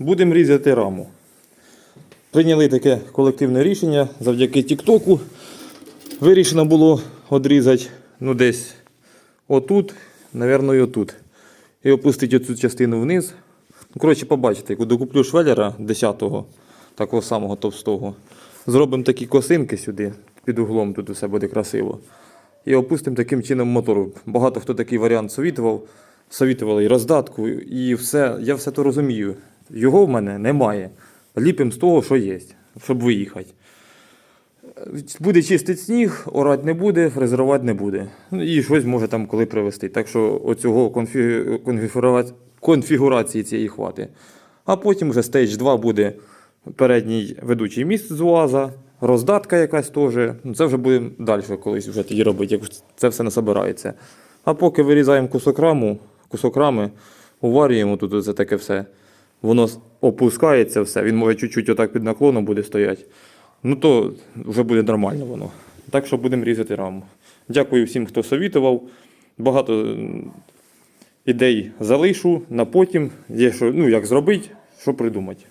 Будемо різати раму. Прийняли таке колективне рішення завдяки Тіктоку. Вирішено було відрізати ну, десь отут, напевно, і отут. І опустити оцю частину вниз. Ну, коротше, побачите, як докуплю швеллера 10-го, такого самого товстого. Зробимо такі косинки сюди, під углом тут все буде красиво. І опустимо таким чином мотор. Багато хто такий варіант совітував. Совітували і роздатку, і все. Я все то розумію. Його в мене немає. Ліпимо з того, що є, щоб виїхати. Буде чистити сніг, орати не буде, фрезерувати не буде. Ну, І щось може там коли привезти. Так що оцього конфі... конфігурації цієї хвати. А потім вже стейдж 2 буде передній ведучий міст з УАЗа, роздатка якась теж. Ну, Це вже буде далі колись вже тоді робити, як це все насобирається. А поки вирізаємо кусок раму, кусок рами, уварюємо тут це таке все. Воно опускається все, він може чуть-чуть отак під наклоном буде стояти. Ну то вже буде нормально воно. Так що будемо різати раму. Дякую всім, хто совітував. Багато ідей залишу на потім. Є що, ну, як зробити, що придумати.